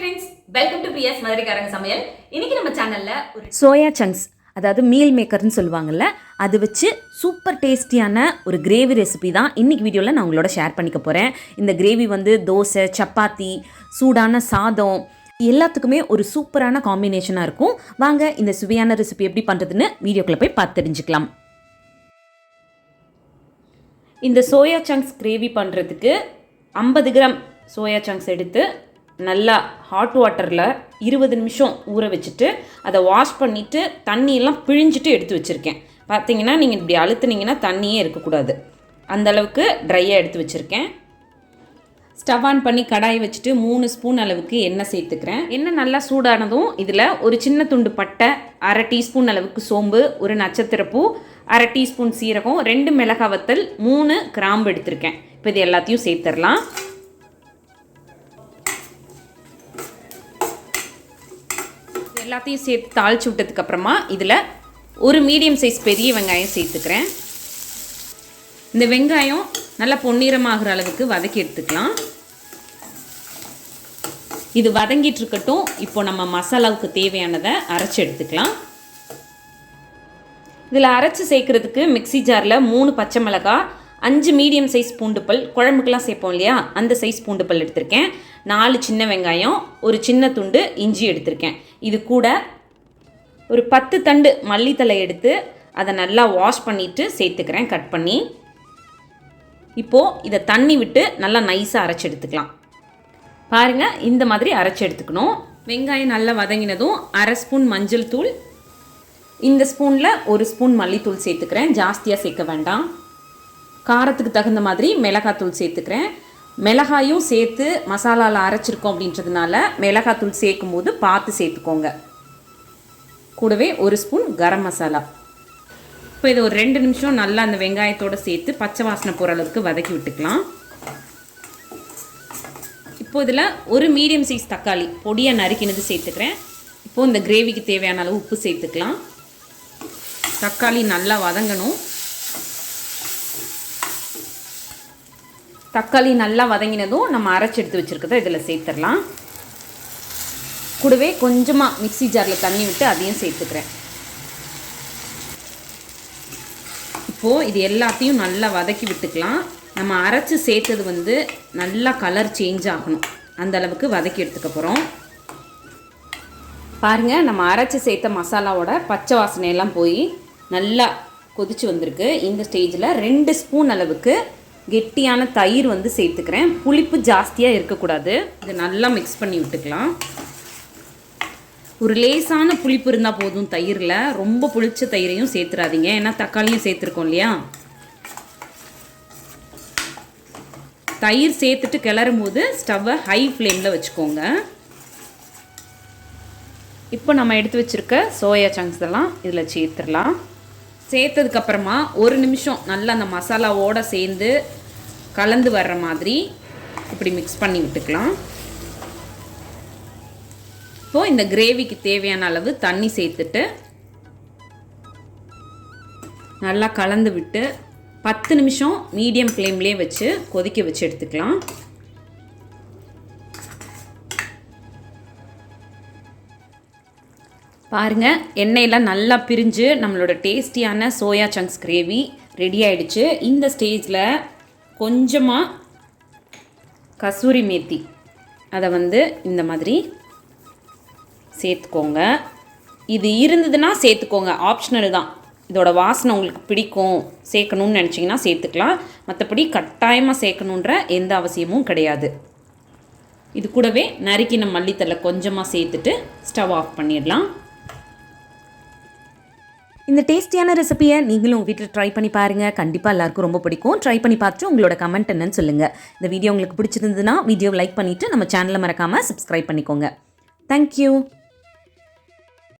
Friends welcome to PS மதுரைக்காரங்க சமையல். இன்னைக்கு நம்ம சேனல்ல ஒரு சோயா சங்க்ஸ் அதாவது மீல் மேக்கர்னு சொல்லுவாங்கள்ல அது வச்சு சூப்பர் டேஸ்டியான ஒரு கிரேவி ரெசிபி தான் இன்னைக்கு வீடியோவில் நான் உங்களோட ஷேர் பண்ணிக்க போகிறேன் இந்த கிரேவி வந்து தோசை சப்பாத்தி சூடான சாதம் எல்லாத்துக்குமே ஒரு சூப்பரான காம்பினேஷனாக இருக்கும். வாங்க இந்த சுவையான ரெசிபி எப்படி பண்ணுறதுன்னு வீடியோக்குள்ளே போய் பார்த்து தெரிஞ்சுக்கலாம். இந்த சோயா சங்க்ஸ் கிரேவி பண்ணுறதுக்கு ஐம்பது கிராம் சோயா சங்க்ஸ் எடுத்து நல்லா ஹாட் வாட்டரில் இருபது நிமிஷம் ஊற வச்சுட்டு அதை வாஷ் பண்ணிவிட்டு தண்ணியெல்லாம் பிழிஞ்சிட்டு எடுத்து வச்சுருக்கேன். பார்த்தீங்கன்னா நீங்கள் இப்படி அழுத்துனீங்கன்னா தண்ணியே இருக்கக்கூடாது. அந்த அளவுக்கு ட்ரையாக எடுத்து வச்சுருக்கேன். ஸ்டவ் ஆன் பண்ணி கடாய் வச்சுட்டு மூணு ஸ்பூன் அளவுக்கு எண்ணெய் சேர்த்துக்கிறேன். எண்ணெய் நல்லா சூடானதும் இதில் ஒரு சின்ன துண்டு பட்டை அரை டீஸ்பூன் அளவுக்கு சோம்பு ஒரு நட்சத்திரப்பூ அரை டீஸ்பூன் சீரகம் ரெண்டு மிளகாய் வத்தல் மூணு கிராம்பு எடுத்திருக்கேன். இப்போ இது எல்லாத்தையும் சேர்த்துடலாம் எல்லாத்தையும் சேர்த்து தாளிச்சு விட்டதுக்கப்புறமா இதில் ஒரு மீடியம் சைஸ் பெரிய வெங்காயம் சேர்த்துக்கிறேன். இந்த வெங்காயம் நல்லா பொன்னிறமாகிற அளவுக்கு வதக்கி எடுத்துக்கலாம். இது வதங்கிட்டு இருக்கட்டும். இப்போ நம்ம மசாலாவுக்கு தேவையானதை அரைச்சி எடுத்துக்கலாம். இதில் அரைச்சி சேர்க்குறதுக்கு மிக்ஸி ஜாரில் மூணு பச்சை மிளகாய் அஞ்சு மீடியம் சைஸ் பூண்டுப்பல். குழம்புக்கெல்லாம் சேர்ப்போம் இல்லையா? அந்த சைஸ் பூண்டுப்பல் எடுத்திருக்கேன். நாலு சின்ன வெங்காயம் ஒரு சின்ன துண்டு இஞ்சி எடுத்திருக்கேன். இது கூட ஒரு பத்து தண்டு மல்லித்தலை எடுத்து அதை நல்லா வாஷ் பண்ணிவிட்டு சேர்த்துக்கிறேன் கட் பண்ணி. இப்போது இதை தண்ணி விட்டு நல்லா நைஸாக அரைச்சி எடுத்துக்கலாம். பாருங்கள் இந்த மாதிரி அரைச்சி எடுத்துக்கணும். வெங்காயம் நல்லா வதங்கினதும் அரை ஸ்பூன் மஞ்சள் தூள். இந்த ஸ்பூனில் ஒரு ஸ்பூன் மல்லித்தூள் சேர்த்துக்கிறேன். ஜாஸ்தியாக சேர்க்க வேண்டாம். காரத்துக்கு தகுந்த மாதிரி மிளகாத்தூள் சேர்த்துக்கிறேன். மிளகாயும் சேர்த்து மசாலாவில் அரைச்சிருக்கோம் அப்படின்றதுனால மிளகாத்தூள் சேர்க்கும் போது பார்த்து சேர்த்துக்கோங்க. கூடவே ஒரு ஸ்பூன் கரம் மசாலா. இப்போ இதை ஒரு ரெண்டு நிமிஷம் நல்லா அந்த வெங்காயத்தோடு சேர்த்து பச்சை வாசனை போகிற அளவுக்கு வதக்கி விட்டுக்கலாம். இப்போ இதில் ஒரு மீடியம் சைஸ் தக்காளி பொடியாக நறுக்கினது சேர்த்துக்கிறேன். இப்போது இந்த கிரேவிக்கு தேவையான அளவு உப்பு சேர்த்துக்கலாம். தக்காளி நல்லா வதங்கணும். தக்காளி நல்லா வதங்கினதும் நம்ம அரைச்சி எடுத்து வச்சுருக்கதை இதில் சேர்த்துடலாம். கூடவே கொஞ்சமாக மிக்ஸி ஜாரில் தண்ணி விட்டு அதையும் சேர்த்துக்கிறேன். இப்போது இது எல்லாத்தையும் நல்லா வதக்கி விட்டுக்கலாம். நம்ம அரைச்சி சேர்த்தது வந்து நல்லா கலர் சேஞ்ச் ஆகணும். அந்த அளவுக்கு வதக்கி எடுத்துக்க போகிறோம் பாருங்கள் நம்ம அரைச்சி சேர்த்த மசாலாவோட பச்சை வாசனையெல்லாம் போய் நல்லா கொதிச்சு வந்திருக்கு. இந்த ஸ்டேஜில் ரெண்டு ஸ்பூன் அளவுக்கு கெட்டியான தயிர் வந்து சேர்த்துக்கிறேன். புளிப்பு ஜாஸ்தியாக இருக்கக்கூடாது. இதை நல்லா மிக்ஸ் பண்ணி விட்டுக்கலாம். ஒரு லேசான புளிப்பு இருந்தால் போதும் தயிரில். ரொம்ப புளிச்ச தயிரையும் சேர்த்துறாதீங்க. ஏன்னா தக்காளியும் சேர்த்துருக்கோம் இல்லையா? தயிர் சேர்த்துட்டு கிளறும் போது ஸ்டவ்வை ஹை ஃப்ளேமில் வச்சுக்கோங்க. இப்போ நம்ம எடுத்து வச்சுருக்க சோயா சங்க்ஸ் எல்லாம் இதில் சேர்த்துடலாம். சேர்த்ததுக்கப்புறமா ஒரு நிமிஷம் நல்லா அந்த மசாலாவோடு சேர்ந்து கலந்து வர்ற மாதிரி இப்படி மிக்ஸ் பண்ணி விட்டுக்கலாம். இப்போது இந்த கிரேவிக்கு தேவையான அளவு தண்ணி சேர்த்துட்டு நல்லா கலந்து விட்டு பத்து நிமிஷம் மீடியம் ஃப்ளேம்லேயே வச்சு கொதிக்க வச்சு எடுத்துக்கலாம். பாருங்கள் எண்ணெயெல்லாம் நல்லா பிரிஞ்சு நம்மளோட டேஸ்டியான சோயா சங்க்ஸ் கிரேவி ரெடி ஆயிடுச்சு. இந்த ஸ்டேஜில் கொஞ்சமாக கசூரி மேத்தி. அதை வந்து இந்த மாதிரி சேர்த்துக்கோங்க. இது இருந்ததுன்னா சேர்த்துக்கோங்க. ஆப்ஷனல் தான். இதோட வாசனை உங்களுக்கு பிடிக்கும். சேர்க்கணும்னு நினச்சிங்கன்னா சேர்த்துக்கலாம். மற்றபடி கட்டாயமாக சேர்க்கணுன்ற எந்த அவசியமும் கிடையாது. இது கூடவே நறுக்கின மல்லித்தலை கொஞ்சமாக சேர்த்துட்டு ஸ்டவ் ஆஃப் பண்ணிடலாம். இந்த டேஸ்டியான ரெசிபியை நீங்களும் வீட்டில் ட்ரை பண்ணி பாருங்கள் கண்டிப்பாக எல்லாருக்கும் ரொம்ப பிடிக்கும். ட்ரை பண்ணி பார்த்துட்டு உங்களோட கமெண்ட் என்னன்னு சொல்லுங்கள் இந்த வீடியோ உங்களுக்கு பிடிச்சிருந்ததுன்னா வீடியோ லைக் பண்ணிவிட்டு நம்ம சேனலை மறக்காமல் சப்ஸ்கிரைப் பண்ணிக்கோங்க. தேங்க்யூ